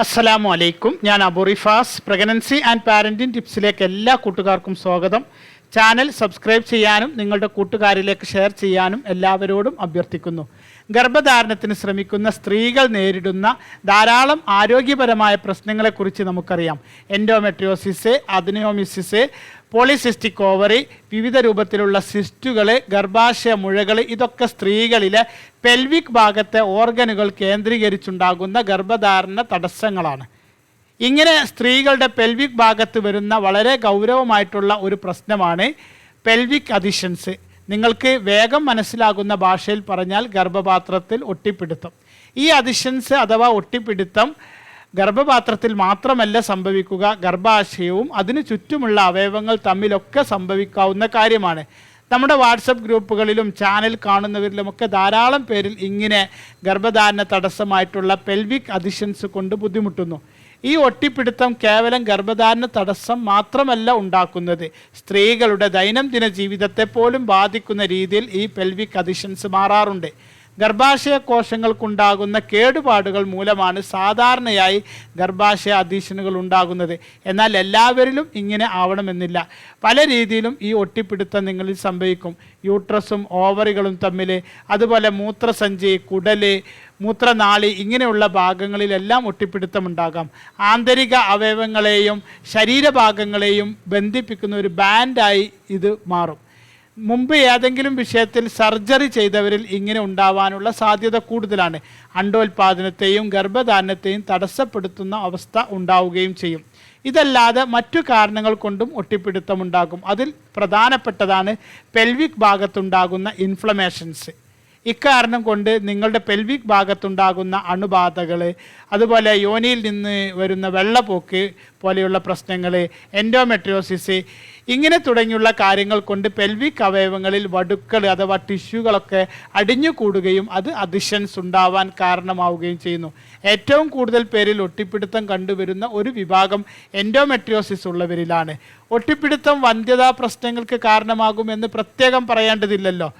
അസ്സലാമു അലൈക്കും. ഞാൻ Abu Rifas. Pregnancy and parenting ടിപ്സിലേക്ക് എല്ലാ കൂട്ടുകാർക്കും സ്വാഗതം. ചാനൽ സബ്സ്ക്രൈബ് ചെയ്യാനും നിങ്ങളുടെ കൂട്ടുകാരിലേക്ക് ഷെയർ ചെയ്യാനും എല്ലാവരോടും അഭ്യർത്ഥിക്കുന്നു. ഗർഭധാരണത്തിന് ശ്രമിക്കുന്ന സ്ത്രീകൾ നേരിടുന്ന ധാരാളം ആരോഗ്യപരമായ പ്രശ്നങ്ങളെക്കുറിച്ച് നമുക്കറിയാം. എൻഡോമെട്രിയോസിസ് അദിനോമിസിസ് പോളിസിസ്റ്റിക് ഓവറി വിവിധ രൂപത്തിലുള്ള സിസ്റ്റുകൾ ഗർഭാശയ മുഴകൾ ഇതൊക്കെ സ്ത്രീകളിലെ പെൽവിക് ഭാഗത്തെ ഓർഗനുകൾ കേന്ദ്രീകരിച്ചുണ്ടാകുന്ന ഗർഭധാരണ തടസ്സങ്ങളാണ്. ഇങ്ങനെ സ്ത്രീകളുടെ പെൽവിക് ഭാഗത്ത് വരുന്ന വളരെ ഗൗരവമായിട്ടുള്ള ഒരു പ്രശ്നമാണ് പെൽവിക് അഡിഷൻസ് നിങ്ങൾക്ക് വേഗം മനസ്സിലാകുന്ന ഭാഷയിൽ പറഞ്ഞാൽ ഗർഭപാത്രത്തിൽ ഒട്ടിപ്പിടുത്തം. ഈ അഡിഷൻസ് അഥവാ ഒട്ടിപ്പിടുത്തം ഗർഭപാത്രത്തിൽ മാത്രമല്ല സംഭവിക്കുക ഗർഭാശയവും അതിനു ചുറ്റുമുള്ള അവയവങ്ങൾ തമ്മിലൊക്കെ സംഭവിക്കാവുന്ന കാര്യമാണ്. നമ്മുടെ വാട്സപ്പ് ഗ്രൂപ്പുകളിലും ചാനൽ കാണുന്നവരിലുമൊക്കെ ധാരാളം പേരിൽ ഇങ്ങനെ ഗർഭധാരണ തടസ്സമായിട്ടുള്ള പെൽവിക് അഡിഷൻസ് കൊണ്ട് ബുദ്ധിമുട്ടുന്നു. ഈ ഒട്ടിപ്പിടുത്തം കേവലം ഗർഭധാരണ തടസ്സം മാത്രമല്ല ഉണ്ടാക്കുന്നത്. സ്ത്രീകളുടെ ദൈനംദിന ജീവിതത്തെ പോലും ബാധിക്കുന്ന രീതിയിൽ ഈ പെൽവിക് അഡിഷൻസ് മാറാറുണ്ട്. ഗർഭാശയ കോശങ്ങൾക്കുണ്ടാകുന്ന കേടുപാടുകൾ മൂലമാണ് സാധാരണയായി ഗർഭാശയ അധീഷനുകൾ ഉണ്ടാകുന്നത്. എന്നാൽ എല്ലാവരിലും ഇങ്ങനെ ആവണമെന്നില്ല. പല രീതിയിലും ഈ ഒട്ടിപ്പിടുത്തം നിങ്ങളിൽ സംഭവിക്കും. യൂട്രസും ഓവറികളും തമ്മിൽ അതുപോലെ മൂത്രസഞ്ചി കുടൽ മൂത്രനാളി ഇങ്ങനെയുള്ള ഭാഗങ്ങളിലെല്ലാം ഒട്ടിപ്പിടുത്തമുണ്ടാകാം. ആന്തരിക അവയവങ്ങളെയും ശരീരഭാഗങ്ങളെയും ബന്ധിപ്പിക്കുന്ന ഒരു ബാൻഡായി ഇത് മാറും. മുമ്പ് ഏതെങ്കിലും വിഷയത്തിൽ സർജറി ചെയ്തവരിൽ ഇങ്ങനെ ഉണ്ടാവാനുള്ള സാധ്യത കൂടുതലാണ്. അണ്ടോൽപാദനത്തെയും ഗർഭധാരണത്തെയും തടസ്സപ്പെടുത്തുന്ന അവസ്ഥ ഉണ്ടാവുകയും ചെയ്യും. ഇതല്ലാതെ മറ്റു കാരണങ്ങൾ കൊണ്ടും ഒട്ടിപ്പിടുത്തമുണ്ടാകും. അതിൽ പ്രധാനപ്പെട്ടതാണ് പെൽവിക് ഭാഗത്തുണ്ടാകുന്ന ഇൻഫ്ലമേഷൻസ് ഇക്കാരണം കൊണ്ട് നിങ്ങളുടെ പെൽവിക് ഭാഗത്തുണ്ടാകുന്ന അണുബാധകൾ അതുപോലെ യോനിയിൽ നിന്ന് വരുന്ന വെള്ളപ്പോക്ക് പോലെയുള്ള പ്രശ്നങ്ങൾ എൻഡോമെട്രിയോസിസ് ഇങ്ങനെ തുടങ്ങിയുള്ള കാര്യങ്ങൾ കൊണ്ട് പെൽവിക് അവയവങ്ങളിൽ വടുക്കൾ അഥവാ ടിഷ്യൂകളൊക്കെ അടിഞ്ഞുകൂടുകയും അത് അതിഷൻസ് ഉണ്ടാവാൻ കാരണമാവുകയും ചെയ്യുന്നു. ഏറ്റവും കൂടുതൽ പേരിൽ ഒട്ടിപ്പിടുത്തം കണ്ടുവരുന്ന ഒരു വിഭാഗം എൻഡോമെട്രിയോസിസ് ഉള്ളവരിലാണ്. ഒട്ടിപ്പിടുത്തം വന്ധ്യതാ പ്രശ്നങ്ങൾക്ക് കാരണമാകുമെന്ന് പ്രത്യേകം പറയേണ്ടതില്ലല്ലോ.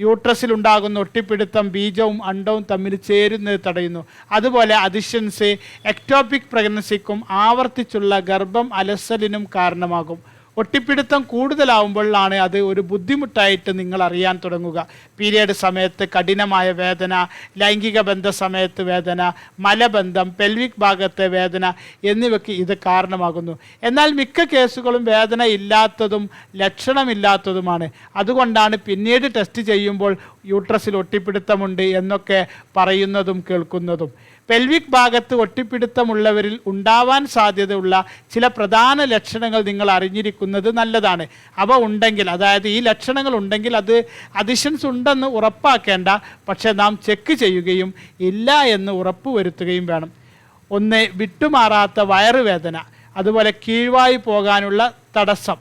യൂട്രസിൽ ഉണ്ടാകുന്ന ഒട്ടിപ്പിടുത്തം ബീജവും അണ്ടവും തമ്മിൽ ചേരുന്നത് തടയുന്നു. അതുപോലെ അഡിഷൻസ് എക്ടോപിക് പ്രഗ്നൻസിക്കും ആവർത്തിച്ചുള്ള ഗർഭം അലസലിനും കാരണമാകും. ഒട്ടിപ്പിടുത്തം കൂടുതലാവുമ്പോഴാണ് അത് ഒരു ബുദ്ധിമുട്ടായിട്ട് നിങ്ങൾ അറിയാൻ തുടങ്ങുക. പീരിയഡ് സമയത്ത് കഠിനമായ വേദന ലൈംഗിക ബന്ധ സമയത്ത് വേദന മലബന്ധം പെൽവിക് ഭാഗത്തെ വേദന എന്നിവയ്ക്ക് ഇത് കാരണമാകുന്നു. എന്നാൽ മിക്ക കേസുകളും വേദന ഇല്ലാത്തതും ലക്ഷണമില്ലാത്തതുമാണ്. അതുകൊണ്ടാണ് പിന്നീട് ടെസ്റ്റ് ചെയ്യുമ്പോൾ യൂട്രസിൽ ഒട്ടിപ്പിടുത്തമുണ്ട് എന്നൊക്കെ പറയുന്നതും കേൾക്കുന്നതും. പെൽവിക് ഭാഗത്ത് ഒട്ടിപ്പിടുത്തമുള്ളവരിൽ ഉണ്ടാവാൻ സാധ്യതയുള്ള ചില പ്രധാന ലക്ഷണങ്ങൾ നിങ്ങൾ അറിഞ്ഞിരിക്കുന്നത് നല്ലതാണ്. അവ ഉണ്ടെങ്കിൽ അതായത് ഈ ലക്ഷണങ്ങൾ ഉണ്ടെങ്കിൽ അത് അഡിഷൻസ് ഉണ്ടെന്ന് ഉറപ്പാക്കേണ്ട. പക്ഷേ നാം ചെക്ക് ചെയ്യുകയും ഇല്ല എന്ന് ഉറപ്പ് വരുത്തുകയും വേണം. ഒന്ന് വിട്ടുമാറാത്ത വയറുവേദന. അതുപോലെ കീഴ്വായി പോകാനുള്ള തടസ്സം.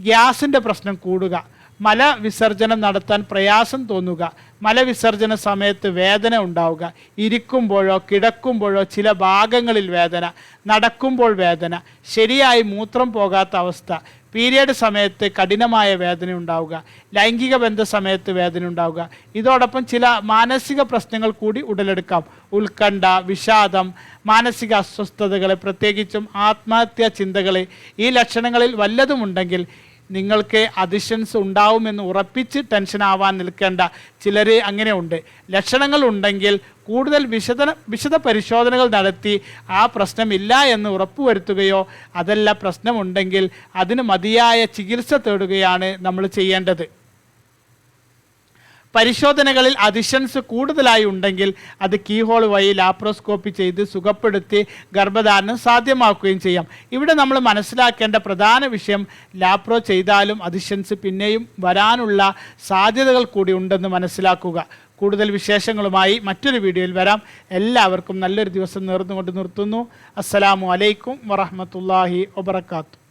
ഗ്യാസിന്റെ പ്രശ്നം കൂടുക. മലവിസർജനം നടത്താൻ പ്രയാസം തോന്നുക. മലവിസർജന സമയത്ത് വേദന ഉണ്ടാവുക. ഇരിക്കുമ്പോഴോ കിടക്കുമ്പോഴോ ചില ഭാഗങ്ങളിൽ വേദന നടക്കുമ്പോൾ വേദന ശരിയായി മൂത്രം പോകാത്ത അവസ്ഥ പീരിയഡ് സമയത്ത് കഠിനമായ വേദന ഉണ്ടാവുക ലൈംഗിക ബന്ധ സമയത്ത് വേദന ഉണ്ടാവുക. ഇതോടൊപ്പം ചില മാനസിക പ്രശ്നങ്ങൾ കൂടി ഉടലെടുക്കാം. ഉത്കണ്ഠ വിഷാദം മാനസിക അസ്വസ്ഥതകൾ പ്രത്യേകിച്ചും ആത്മഹത്യാ ചിന്തകൾ ഈ ലക്ഷണങ്ങളിൽ വല്ലതുമുണ്ടെങ്കിൽ നിങ്ങൾക്ക് അഡിഷൻസ് ഉണ്ടാവുമെന്ന് ഉറപ്പിച്ച് ആവാൻ നിൽക്കേണ്ട ചിലർ അങ്ങനെയുണ്ട്. ലക്ഷണങ്ങൾ ഉണ്ടെങ്കിൽ കൂടുതൽ വിശദ വിശദ പരിശോധനകൾ നടത്തി ആ പ്രശ്നമില്ല എന്ന് ഉറപ്പുവരുത്തുകയോ അതല്ല പ്രശ്നമുണ്ടെങ്കിൽ അതിന് മതിയായ ചികിത്സ തേടുകയാണ് നമ്മൾ ചെയ്യേണ്ടത്. പരിശോധനകളിൽ അഡിഷൻസ് കൂടുതലായി ഉണ്ടെങ്കിൽ അത് കീഹോൾ വഴി ലാപ്രോസ്കോപ്പി ചെയ്ത് സുഖപ്പെടുത്തി ഗർഭധാരണം സാധ്യമാക്കുകയും ചെയ്യാം. ഇവിടെ നമ്മൾ മനസ്സിലാക്കേണ്ട പ്രധാന വിഷയം ലാപ്രോ ചെയ്താലും അഡിഷൻസ് പിന്നെയും വരാനുള്ള സാധ്യതകൾ കൂടി ഉണ്ടെന്ന് മനസ്സിലാക്കുക. കൂടുതൽ വിശേഷങ്ങളുമായി മറ്റൊരു വീഡിയോയിൽ വരാം. എല്ലാവർക്കും നല്ലൊരു ദിവസം നേർന്നുകൊണ്ട് നിർത്തുന്നു. അസ്സലാമു അലൈക്കും വറഹമത്തല്ലാഹി വബർക്കാത്തു